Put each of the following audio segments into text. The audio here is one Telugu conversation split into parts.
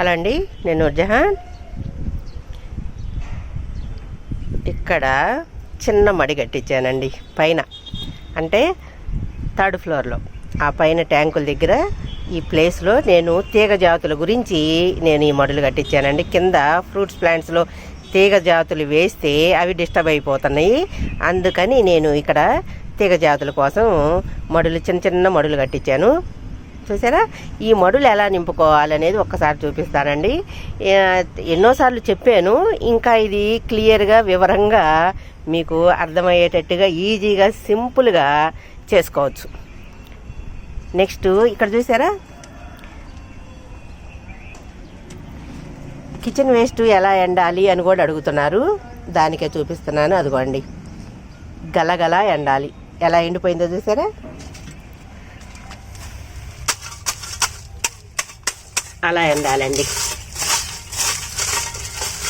హలో అండి నేను నూర్జహాన్ ఇక్కడ చిన్న మడి కట్టించానండి పైన. అంటే థర్డ్ ఫ్లోర్లో. ఆ పైన ట్యాంకుల దగ్గర ఈ ప్లేస్లో నేను తీగ జాతుల గురించి నేను ఈ మడులు కట్టించానండి. కింద ఫ్రూట్స్ ప్లాంట్స్లో తీగ జాతులు వేస్తే అవి డిస్టర్బ్ అయిపోతున్నాయి. అందుకని నేను ఇక్కడ తీగ జాతుల కోసం మడులు చిన్న చిన్న మడులు కట్టించాను. చూసారా? ఈ మడులు ఎలా నింపుకోవాలనేది ఒక్కసారి చూపిస్తానండి. ఎన్నోసార్లు చెప్పాను ఇంకా ఇది క్లియర్గా వివరంగా మీకు అర్థమయ్యేటట్టుగా ఈజీగా సింపుల్గా చేసుకోవచ్చు. నెక్స్ట్ ఇక్కడ చూసారా? కిచెన్ వేస్ట్ ఎలా ఎండాలి అని కూడా అడుగుతున్నారు. దానికే చూపిస్తున్నాను అదిగోండి. గలగల ఎండాలి. ఎలా ఎండిపోయిందో చూసారా? అలా ఎండాలండి.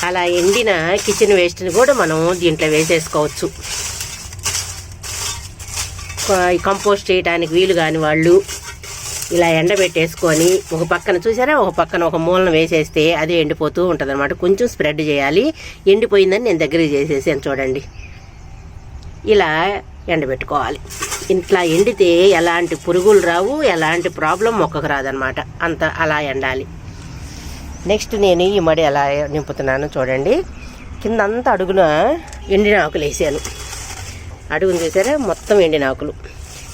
అలా ఎండిన కిచెన్ వేస్ట్ని కూడా మనం దీంట్లో వేసేసుకోవచ్చు. కంపోస్ట్ చేయడానికి వీలు కాని వాళ్ళు ఇలా ఎండబెట్టేసుకొని ఒక పక్కన చూసారా? ఒక పక్కన ఒక మూలన వేసేస్తే అది ఎండిపోతూ ఉంటుంది అనమాట కొంచెం స్ప్రెడ్ చేయాలి. ఎండిపోయిందని నేను దగ్గర చేసేసాను చూడండి. ఇలా ఎండబెట్టుకోవాలి. ఇట్లా ఎండితే ఎలాంటి పురుగులు రావు ఎలాంటి ప్రాబ్లం మొక్కకు రాదనమాట అంత అలా ఎండాలి. నెక్స్ట్ నేను ఈ మడి ఎలా నింపుతున్నాను చూడండి. కింద అంతా అడుగున ఎండిన ఆకులు వేసాను. అడుగును చూసారా? మొత్తం ఎండిన ఆకులు.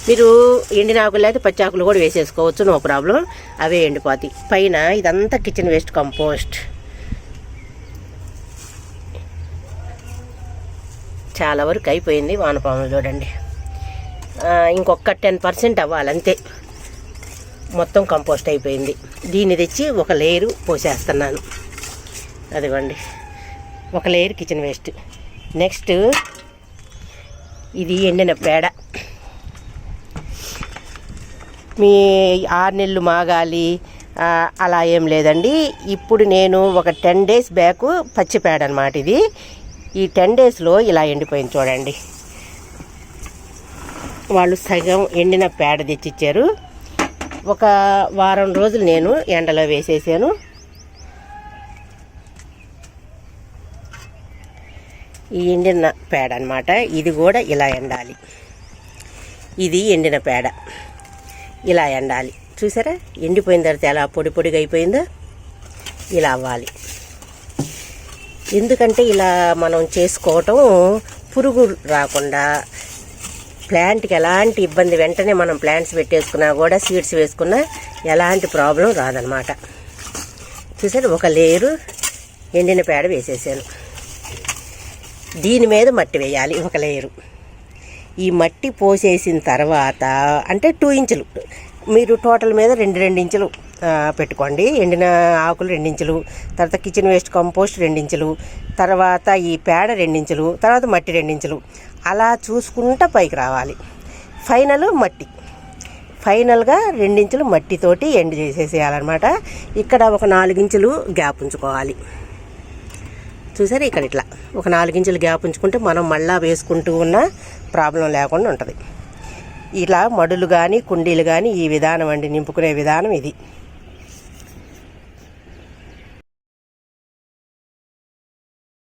మీరు ఎండిన ఆకులు అయితే పచ్చి ఆకులు కూడా వేసేసుకోవచ్చు నో ప్రాబ్లం. అవే ఎండిపోతాయి. పైన ఇదంతా కిచెన్ వేస్ట్ కంపోస్ట్. చాలా వరకు అయిపోయింది వానపాములు చూడండి. ఇంకొక టెన్ పర్సెంట్ అవ్వాలి అంతే మొత్తం కంపోస్ట్ అయిపోయింది. దీన్ని తెచ్చి ఒక లేయరు పోసేస్తున్నాను. అదిగోండి. ఒక లేయర్ కిచెన్ వేస్ట్. నెక్స్ట్ ఇది ఎండిన పేడ. మీ ఆరు నెలలు మాగాలి. అలా ఏం లేదండి. ఇప్పుడు నేను ఒక టెన్ డేస్ బ్యాక్ పచ్చి పేడ అనమాట ఇది. ఈ టెన్ డేస్లో ఇలా ఎండిపోయింది చూడండి. వాళ్ళు సగం ఎండిన పేడ తెచ్చిచ్చారు. ఒక వారం రోజులు నేను ఎండలో వేసేసాను. ఈ ఎండిన పేడ అనమాట ఇది కూడా ఇలా ఎండాలి. ఇది ఎండిన పేడ. ఇలా ఎండాలి. చూసారా? ఎండిపోయిన తర్వాత ఎలా పొడి పొడిగా అయిపోయిందో ఇలా అవ్వాలి. ఎందుకంటే ఇలా మనం చేసుకోవటం పురుగు రాకుండా ప్లాంట్కి ఎలాంటి ఇబ్బంది వెంటనే మనం ప్లాంట్స్ పెట్టేసుకున్నా కూడా సీడ్స్ వేసుకున్నా ఎలాంటి ప్రాబ్లం రాదనమాట చూసారు ఒక లేయరు ఎండిన పేడ వేసేసాను. దీని మీద మట్టి వేయాలి ఒక లేయరు ఈ మట్టి పోసేసిన తర్వాత అంటే టూ ఇంచులు మీరు టోటల్ మీద రెండు రెండు ఇంచులు పెట్టుకోండి. ఎండిన ఆకులు రెండించులు తర్వాత కిచెన్ వేస్ట్ కంపోస్ట్ రెండించులు తర్వాత ఈ పేడ రెండించులు తర్వాత మట్టి రెండించులు అలా చూసుకుంటా పైకి రావాలి. ఫైనల్ మట్టి. ఫైనల్గా రెండించులు మట్టితోటి ఎండ్ చేసేసేయాలన్నమాట. ఇక్కడ ఒక నాలుగించులు గ్యాప్ ఉంచుకోవాలి. చూసారు ఇక్కడ ఇట్లా. ఒక నాలుగించులు గ్యాప్ ఉంచుకుంటే మనం మళ్ళా వేసుకుంటూ ఉన్న ప్రాబ్లం లేకుండా ఉంటుంది. ఇలా మడులు కానీ కుండీలు కానీ ఈ విధానం అండి. నింపుకునే విధానం ఇది.